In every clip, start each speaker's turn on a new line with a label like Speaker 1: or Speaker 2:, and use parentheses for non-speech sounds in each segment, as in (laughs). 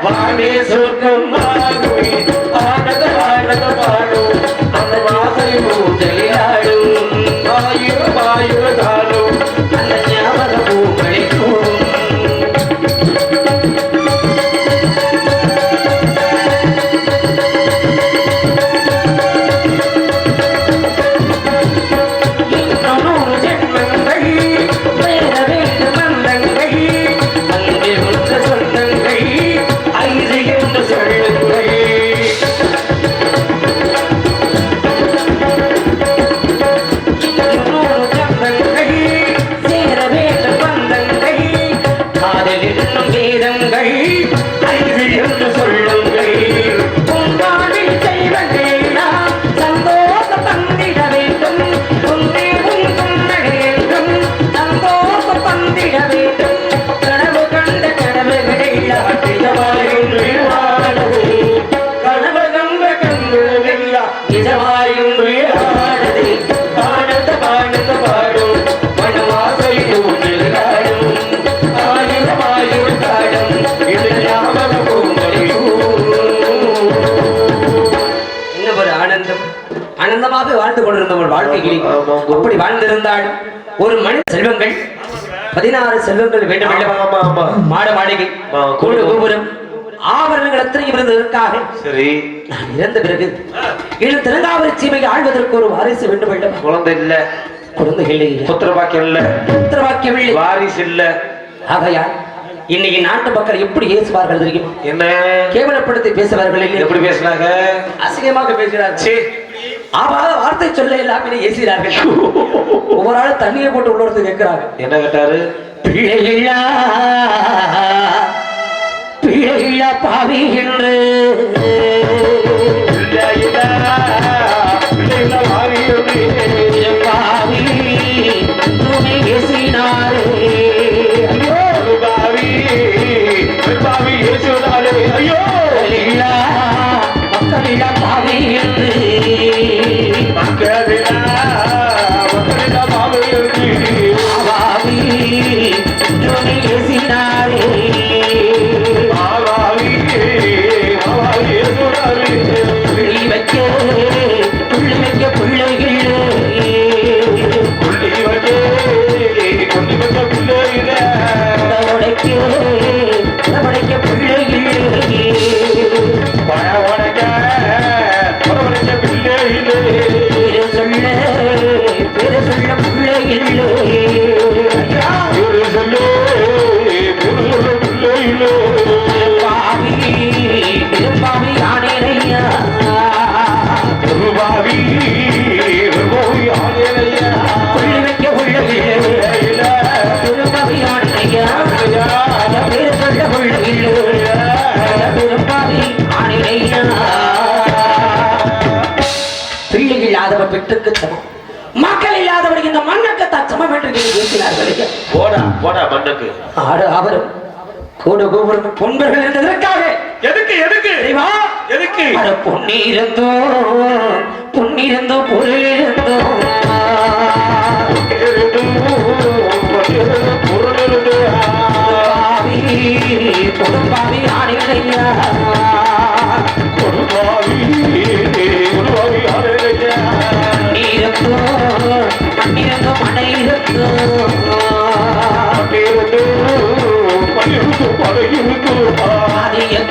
Speaker 1: Life is a. பதினாறு செல்வங்கள் வேண்டும் மாட மாளிகை கோடு கோபுரம் ஆபரணங்கள் அத்தனையும் இருந்ததற்காக
Speaker 2: சரி.
Speaker 1: நான் இறந்த பிறகு இன்று திருநாவரி சீமையை ஆழ்வதற்கு ஒரு வாரிசு வேண்டும் வேண்டும்
Speaker 2: குழந்தை இல்ல.
Speaker 1: குழந்தைகள் இல்லை.
Speaker 2: புத்திர பாக்கியம் இல்ல.
Speaker 1: புத்திரவாக்கியம் இல்லை.
Speaker 2: வாரிசு இல்ல.
Speaker 1: ஆகையால் இன்னைக்கு நாட்டு மக்கள் எப்படி ஏசுவார்கள் தெரியுமா?
Speaker 2: என்ன?
Speaker 1: கேவலப்படுத்தி பேசுவார்கள் இல்லை.
Speaker 2: எப்படி பேசுனாங்க?
Speaker 1: அசிங்கமாக பேசுகிறார்கள்.
Speaker 2: சீ,
Speaker 1: ஆபாத வார்த்தை சொல்ல எல்லாமே ஏசுகிறார்கள் (laughs) ஒவ்வொரு ஆளும் தண்ணியை போட்டு உள்ளொருத்து கேட்கிறாங்க
Speaker 2: என்ன கேட்டாரு?
Speaker 1: பிழையில்லா பிழையில்லா பாவி என்று பெற்றுக்கு சமம் மக்கள் இல்லாதவர் இந்த மண்ணுக்கு தான் சமம் என்று நீங்கள் பேசினார்கள்.
Speaker 2: போடா போடா மண்ணுக்கு.
Speaker 1: ஆடு அவரும் கூட கோபுரம் பொன்பர்கள் இருந்ததற்காக.
Speaker 2: எதுக்கு எதுக்கு? எதுக்கு?
Speaker 1: பொன்னிருந்தோ பொன்னிருந்தோ பொருள் இருந்தோ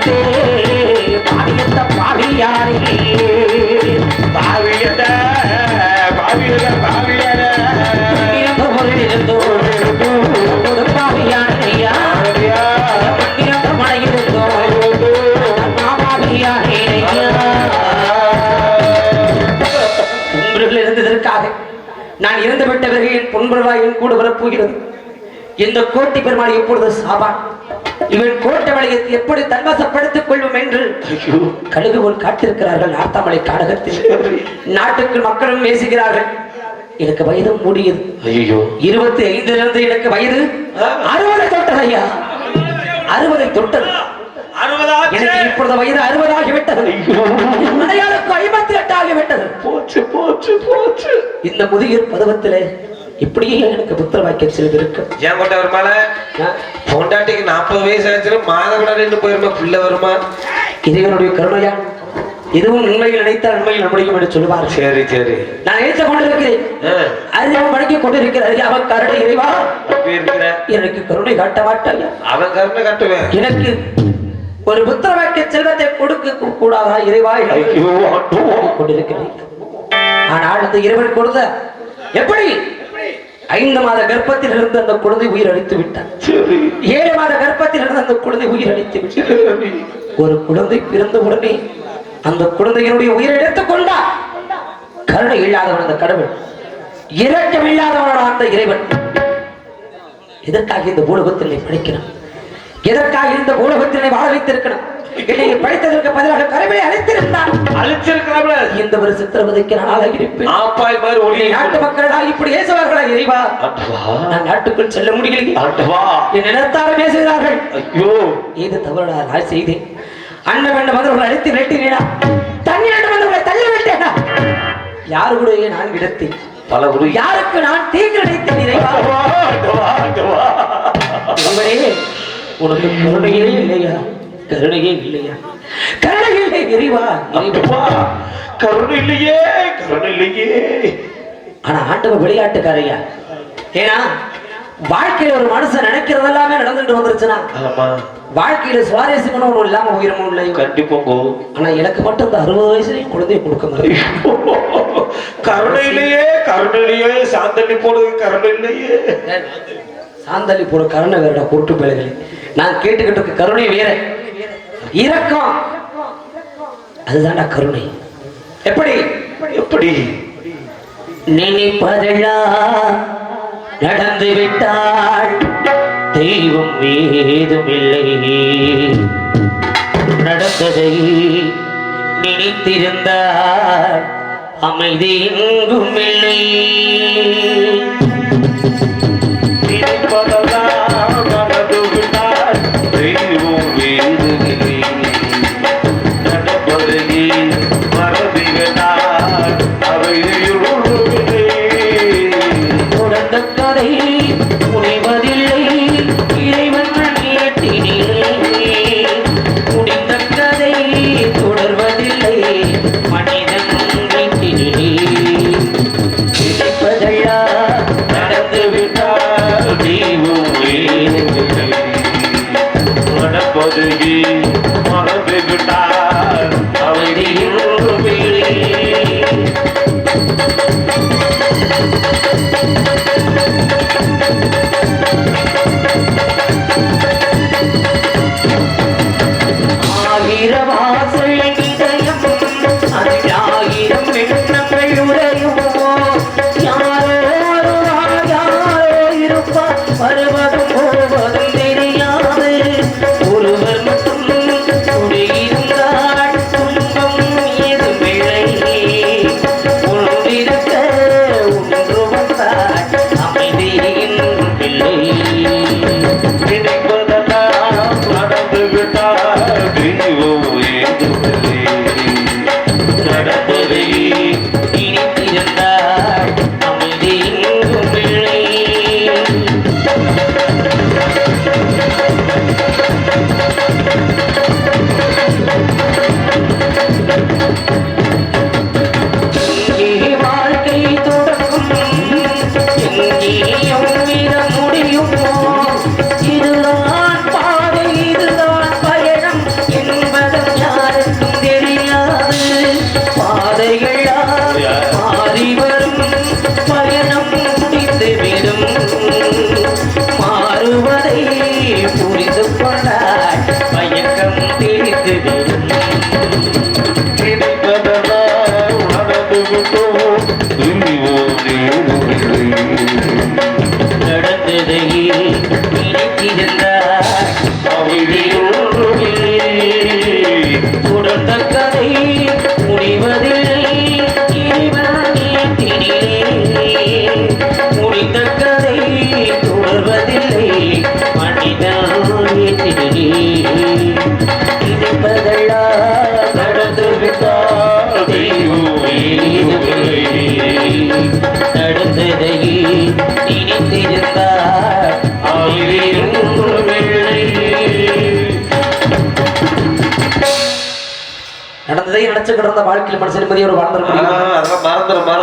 Speaker 1: பாதியத்தே பாதியத்த பாவியாரே. பொன்னிருந்தோ பொருள் இருந்தோ கொடுப்பாவி ஆணையா மண்ணிருந்தோ மழை இருந்தோ உங்களில் இருந்ததற்காக நான் இறந்து விட்ட பிறகு என் பொன்புறவாயின் கூட வரப்போகிறது. இந்த கோட்டி பெருமாள் எப்பொழுது சாபான்? இவன் கோட்டை வளையத்தை எப்படி தன்வசப்படுத்திக் கொள்வோம் என்று கழுகு போல் காத்திருக்கிறார்கள் நார்த்தாமலை காடகத்தில். நாட்டுக்கு மக்களும் பேசுகிறார்கள் எனக்கு வயது மூடியது.
Speaker 2: ஐயோ
Speaker 1: இருபத்தி ஐந்திலிருந்து எனக்கு வயது அறுபதை தொட்டது ஐயா. அறுபதை தொட்டது. எனக்கு இப்பொழுது வயது அறுபதாகிவிட்டது. மலையாளுக்கு ஐம்பத்தி எட்டு ஆகிவிட்டது
Speaker 2: போச்சு போச்சு போச்சு.
Speaker 1: இந்த முதியோர் பருவத்திலே இப்படியே எனக்கு புத்திர வாக்கியம் செல்விருக்கு
Speaker 2: ஏன் கொண்ட வருமால? பொண்டாட்டிக்கு நாற்பது வயசு ஆச்சுன்னா மாதவிடா நின்று போயிருமா? பிள்ளை வருமா?
Speaker 1: இறைவனுடைய கருணையா? எதுவும் உண்மையில் நினைத்தால் உண்மையில் நம்மளையும் என்று சொல்லுவார்.
Speaker 2: சரி சரி.
Speaker 1: நான் நினைத்துக் கொண்டிருக்கிறேன்.
Speaker 2: ஆ,
Speaker 1: அறியாமல் படிக்க கொண்டிருக்கிற அறியாமல் கருணை இறைவா? எனக்கு கருணை காட்ட மாட்டாயா
Speaker 2: அவன் கருணை கட்டுவேன்
Speaker 1: எனக்கு ஒரு புத்திர வாக்கிய செல்வத்தை கொடுக்க கூடாதா இறைவா. கொண்டிருக்கிறேன். ஆனால் அந்த இறைவன் கொடுத்த எப்படி? ஐந்து மாத கர்ப்பத்தில் இருந்து அந்த குழந்தை உயிர் அளித்து விட்டான்.
Speaker 2: சரி.
Speaker 1: ஏழு மாத கர்ப்பத்தில் இருந்து அந்த குழந்தை உயிர் அளித்து விட்டான்.
Speaker 2: சரி.
Speaker 1: ஒரு குழந்தை பிறந்த உடனே அந்த குழந்தையினுடைய உயிரை எடுத்துக் கொண்டா. கருணை இல்லாதவன் அந்த கடவுள் இரக்கம் இல்லாதவனான அந்த இறைவன். எதற்காக இந்த பூலகத்தினை படிக்கணும் எதற்காக இந்த பூலகத்தினை வாழ வைத்திருக்கணும் என்னை படித்ததற்கு பதிலாக கருவிலை அழைத்திருந்தான்
Speaker 2: அழிச்சிருக்கலாம்ல
Speaker 1: இந்த ஒரு சித்திரவதைக்கு நான் ஆளாகி இருப்பேன்.
Speaker 2: ஆப்பாய் மாதிரி ஒளி
Speaker 1: என்னை நாட்டு மக்களால் இப்படி ஏசுவார்களா இறைவா? நான் நாட்டுக்குள் செல்ல முடியலையே. என் நினைத்தாலும் பேசுகிறார்கள்
Speaker 2: ஐயோ.
Speaker 1: ஏது தவறுடா நான் செய்தேன். அண்ணன் வேண்டும் வந்தவர்களை அழைத்து விரட்டினேனா? தண்ணி வேண்டும் வந்தவர்களை தள்ளி விட்டேனா? யாரு கூட நான் விடத்தேன்?
Speaker 2: பல குரு
Speaker 1: யாருக்கு நான் தீங்கு நினைத்தேன் இறைவா உனக்கு கருணையே இல்லையா? கருணையே இல்லையா? கருணை இல்லை இறைவா இறைவா.
Speaker 2: கருணை இல்லையே கருணை இல்லையே
Speaker 1: ஆனா ஆண்டவன் விளையாட்டுக்காரையா? ஏன்னா வாழ்க்கையில ஒரு மனுஷன் நினைக்கிறது எல்லாமே நடந்துட்டு வந்துருச்சுன்னா வாழ்க்கையில சுவாரஸ்யமான ஒண்ணு இல்லாம உயிரமும் இல்லை
Speaker 2: கண்டிப்பாங்கோ.
Speaker 1: ஆனா எனக்கு மட்டும் இந்த அறுபது வயசுலயும் குழந்தைய கொடுக்க முடியும்
Speaker 2: கருணையிலேயே கருணையிலேயே சாந்தனி போடுது கருணை இல்லையே
Speaker 1: சாந்தலி போட கருணை வேறடா கூட்டு பிள்ளைகளே. நான் கேட்டுக்கிட்டு இருக்க கருணை வேற. இரக்கம். அதுதான்டா கருணை. எப்படி?
Speaker 2: எப்படி?
Speaker 1: நினைப்பதெல்லாம் நடந்து விட்டாள் தெய்வம் ஏதும் இல்லை நடந்ததை நினைத்திருந்தால் அமைதி எங்கும் இல்லை
Speaker 2: Yeah.
Speaker 1: விடும் மாறுவதை இருந்த வாழ்க்கையில் மனசு நிம்மதியோடு
Speaker 2: மறந்துடும்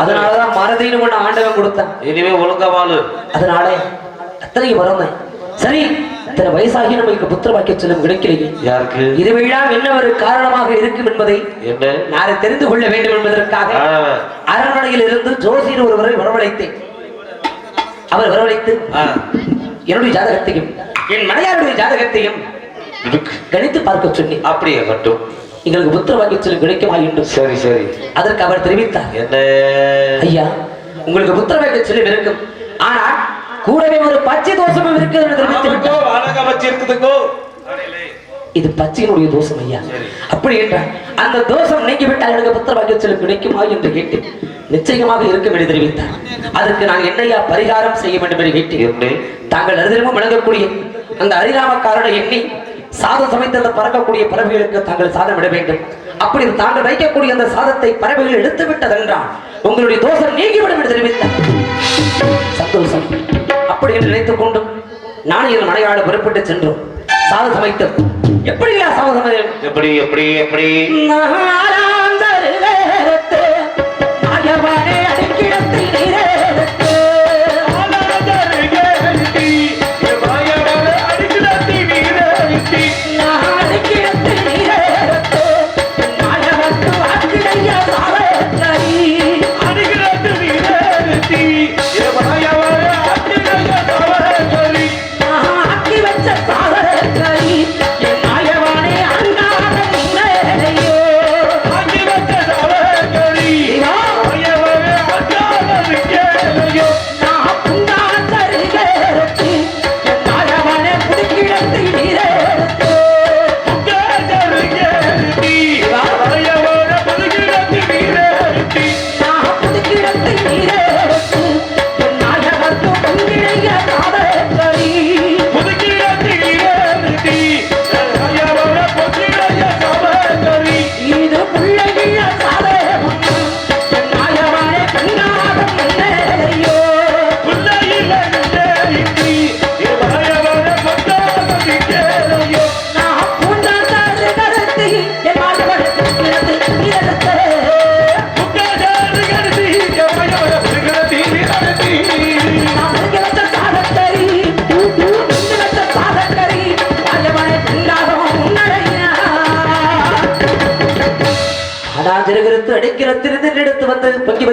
Speaker 1: அதனாலதான் மறதின்னு ஒண்ணு ஆண்டவன் கொடுத்தான்.
Speaker 2: இனிமே ஒழுங்கா வாழு.
Speaker 1: அதனால அத்தனை மறந்தேன். சரி இத்தனை வயசாகி நமக்கு புத்திர வாக்கிய செல்லும் கிடைக்கலையே
Speaker 2: யாருக்கு?
Speaker 1: இதுவெல்லாம் என்ன ஒரு காரணமாக இருக்கும் என்பதை
Speaker 2: என்ன?
Speaker 1: நான் தெரிந்து கொள்ள வேண்டும் என்பதற்காக அரண்மனையில் இருந்து ஜோசியர் ஒருவரை வரவழைத்தேன். அவர் வரவழைத்து என்னுடைய ஜாதகத்தையும் என் மனையாருடைய ஜாதகத்தையும். கணித்து பார்க்க சொன்னேன்.
Speaker 2: அப்படியே மட்டும்.
Speaker 1: எங்களுக்கு புத்திர வாக்கிய செல்லும் கிடைக்குமா என்று
Speaker 2: சரி சரி.
Speaker 1: அதற்கு அவர் தெரிவித்தார்.
Speaker 2: என்ன?
Speaker 1: ஐயா உங்களுக்கு புத்திர வாக்கிய செல்லும் இருக்கும். ஆனால் கூடவே ஒரு பச்சை தோஷமும் இருக்கிறது இது பச்சையினுடைய தோஷம் ஐயா. அப்படி என்றால் அந்த தோஷம் நீங்கிவிட்டால் எனக்கு புத்திர வாக்கிய செல்லும் கிடைக்குமா என்று கேட்டு நிச்சயமாக இருக்கும் என்று தெரிவித்தார். அதற்கு நான் என்னையா பரிகாரம் செய்ய வேண்டும் என்று கேட்டேன். தாங்கள் அரிதிரமும் விளங்கக்கூடிய அந்த அரிராமக்காரனை எண்ணி சாதம் சமைத்து அந்த பறக்கக்கூடிய பறவைகளுக்கு தாங்கள் சாதம் விட வேண்டும். அப்படி தாங்கள் வைக்கக்கூடிய அந்த சாதத்தை பறவைகள் எடுத்து விட்டதென்றால் உங்களுடைய தோஷம் நீங்கிவிடும் என்று தெரிவித்தார். சந்தோஷம். அப்படி என்று நினைத்துக் கொண்டு நான் என் மனையாள புறப்பட்டு சென்றோம். சாதம் சமைத்தோம். எப்படியா சாதம்
Speaker 2: எப்படி எப்படி எப்படி?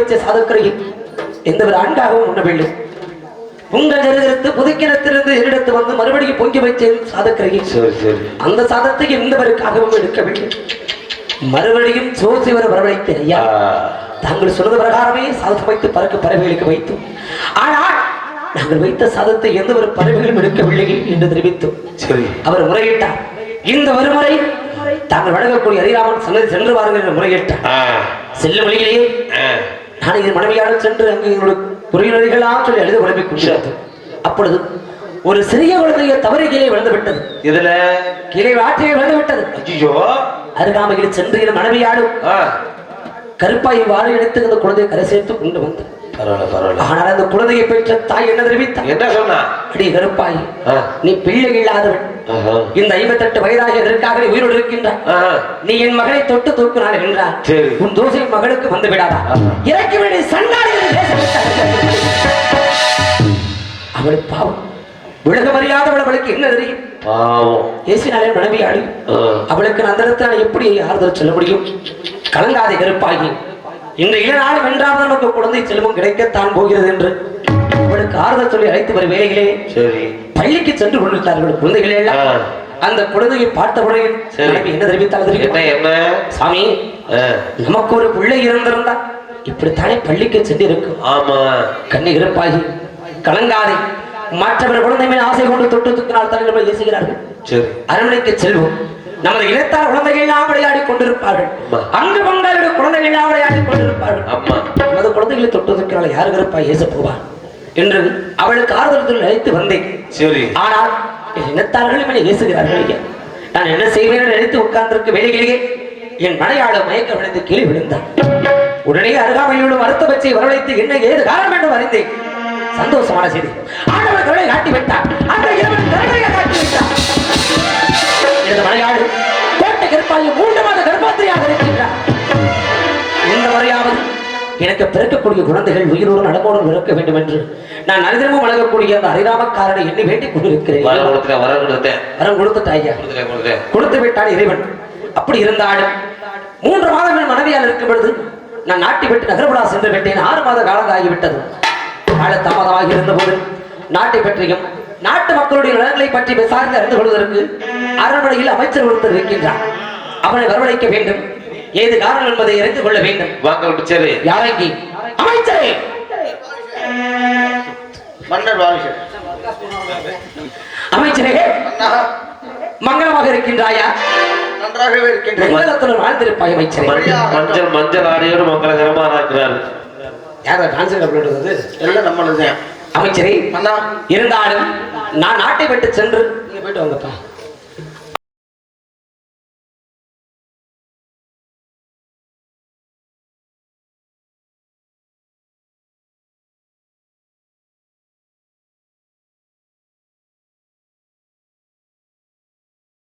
Speaker 1: வச்ச சாதக்கரையில் எந்த ஒரு ஆண்காகவும் உண்ணவில்லை. உங்கள் ஜெருகிருத்து புதுக்கிணத்திலிருந்து எடுத்து வந்து மறுபடியும் பொங்கி வச்ச சாதக்கரையில். அந்த சாதத்தை எந்தவருக்காகவும் எடுக்கவில்லை. மறுபடியும் ஜோசிவரை வரவழைத்தேன் ஐயா. தாங்கள் சொன்னது பிரகாரமே சாதத்தை வைத்து பறக்க பறவைகளுக்கு வைத்தோம். ஆனால் நாங்கள் வைத்த சாதத்தை எந்த ஒரு பறவைகளும் எடுக்கவில்லை என்று தெரிவித்தோம்.
Speaker 2: சரி.
Speaker 1: அவர் முறையிட்டார். இந்த ஒருமுறை தாங்கள் வழங்கக்கூடிய அரிராமன் சன்னதி சென்று வாருங்கள் என்று முறையிட்டார். செல்லும் வழியிலேயே நான் என் மனைவியாளர் சென்று அங்கு எங்களுடைய உறவினர்களாம் சொல்லி எழுத குழம்பி கொண்டார் அப்பொழுது ஒரு சிறிய குழந்தைய தவறு கீழே விழுந்து விட்டது
Speaker 2: இதுல
Speaker 1: கீழே ஆற்றிலே விழுந்து விட்டது
Speaker 2: ஐயோ
Speaker 1: அருகாமையில் சென்று
Speaker 2: ஆ,
Speaker 1: கருப்பாய் வாழை எடுத்து அந்த குழந்தையை கரை சேர்த்து கொண்டு
Speaker 2: பரவாயில்ல
Speaker 1: ஆனால் அந்த குழந்தையை பெற்ற தாய் என்ன தெரிவித்தார்
Speaker 2: என்ன சொன்னா?
Speaker 1: அடி கருப்பாய் நீ பிள்ளை இல்லாதவன். இந்த ஐம்பத்தெட்டு வயதாகி எதற்காக நீ உயிரோடு இருக்கின்றான்
Speaker 2: ஆஹா,
Speaker 1: நீ என் மகளை தொட்டு தூக்கினாள் என்றார். உன் தோசை மகளுக்கு வந்து விடாதா. இறக்கி வேண்டிய விட்டார். அவள் பாவம் உலகம் அறியாதவள் அவளுக்கு என்ன தெரியும்
Speaker 2: பாவம்.
Speaker 1: ஏசினாலே மனைவி ஆளு அவளுக்கு அந்த இடத்துல எப்படி ஆறுதல் சொல்ல முடியும்? கலங்காதை கருப்பாகி. இந்த இளநாள் வென்றாவது நமக்கு குழந்தை செல்வம் கிடைக்கத்தான் போகிறது என்று. அவளுக்கு ஆறுதல் சொல்லி அழைத்து வரும் வேலைகளே
Speaker 2: சரி.
Speaker 1: பள்ளிக்கு சென்று கொண்டிருந்தார்கள் குழந்தைகளே. எல்லாம். அந்த குழந்தையை பார்த்த
Speaker 2: சரி.
Speaker 1: உடனே என்ன தெரிவித்தால் சாமி நமக்கு ஒரு பிள்ளை இருந்திருந்தா இப்படித்தானே பள்ளிக்கு சென்று இருக்கும்.
Speaker 2: ஆமா.
Speaker 1: கண்ணி இருப்பாகி கலங்காதே. மற்றவர் குழந்தை மேல் ஆசை கொண்டு தொட்டு துக்கினால் ஏசுகிறார்கள்
Speaker 2: சரி.
Speaker 1: அரண்மனைக்கு செல்வோம். நமது இனத்தார் குழந்தைகள் எல்லாம் விளையாடி கொண்டிருப்பார்கள். அங்கு வந்தாருடைய குழந்தைகள் எல்லாம் விளையாடி கொண்டிருப்பார்கள். நமது குழந்தைகளை தொட்டு துக்கினால் யார் இருப்பா ஏச போவார் என்று அவளுக்கு சொல்லி அழைத்து வந்தேன்.
Speaker 2: சரி.
Speaker 1: ஆனால் இனத்தார்கள் என்னை ஏசுகிறார்கள் ஐயா. நான் என்ன செய்வேன் நினைத்து உட்கார்ந்திருக்க வேலைகளிலே என் மனையாளர் மயக்க விழுந்து கீழே விழுந்தார் உடனே அருகாமையோடு மருத்துவ பச்சை வரவழைத்து என்ன ஏது காரணம் என்று அறிந்தேன் சந்தோஷமான செய்தி. ஆண்டவர் கருணை காட்டி விட்டார் அந்த இரவன் கருணையை காட்டி விட்டார் எனது மனையாடு கோட்டை கருப்பாய் மூன்று மாத கர்ப்பாத்திரியாக இருக்கின்றார். எனக்கு பிறக்கக்கூடிய குழந்தைகள் உயிரோடு நடமோடு பிறக்க வேண்டும் என்று நான் அனுதினமும் வழங்கக்கூடிய அந்த அரிராமக்காரனை எண்ணி வேண்டிக் கொண்டிருக்கிறேன்.
Speaker 2: கொடுத்துட்டேன் கொடுத்தேன்
Speaker 1: வரம் ஐயா.
Speaker 2: கொடுத்துட்டேன்
Speaker 1: கொடுத்து விட்டான் இறைவன். அப்படி இருந்தாலும் மூன்று மாதங்கள் மனைவியால் இருக்கும் பொழுது நான் நாட்டை விட்டு நகர்படா சென்று விட்டேன். ஆறு மாத காலம் ஆகிவிட்டது கால தாமதமாக இருந்தபோது நாட்டை பற்றியும் நாட்டு மக்களுடைய நலன்களை பற்றி விசாரித்து அறிந்து கொள்வதற்கு அரண்மனையில் அமைச்சர் ஒருத்தர் இருக்கின்றார். அவனை வரவழைக்க வேண்டும். ஏது காரணம் என்பதை அறிந்து கொள்ள வேண்டும்.
Speaker 2: வாங்க விட்டு சரி
Speaker 1: யாரைக்கு? அமைச்சரே.
Speaker 3: மன்னர்
Speaker 1: அமைச்சரே மங்களமாக இருக்கின்றாயா?
Speaker 3: நன்றாகவே இருக்கின்றேன்
Speaker 1: மங்களத்துடன் வாழ்ந்திருப்பாய் அமைச்சரே.
Speaker 2: மஞ்சள் மஞ்சள் ஆடையோடு மங்களகரமா இருக்கிறார்
Speaker 1: யாரா டான்ஸ் அப்படின்றது
Speaker 3: எல்லாம் நம்மளது
Speaker 1: அமைச்சரே
Speaker 3: அண்ணா.
Speaker 1: இருந்தாலும் நான் நாட்டை விட்டு சென்று நீங்க போயிட்டு வாங்கப்பா.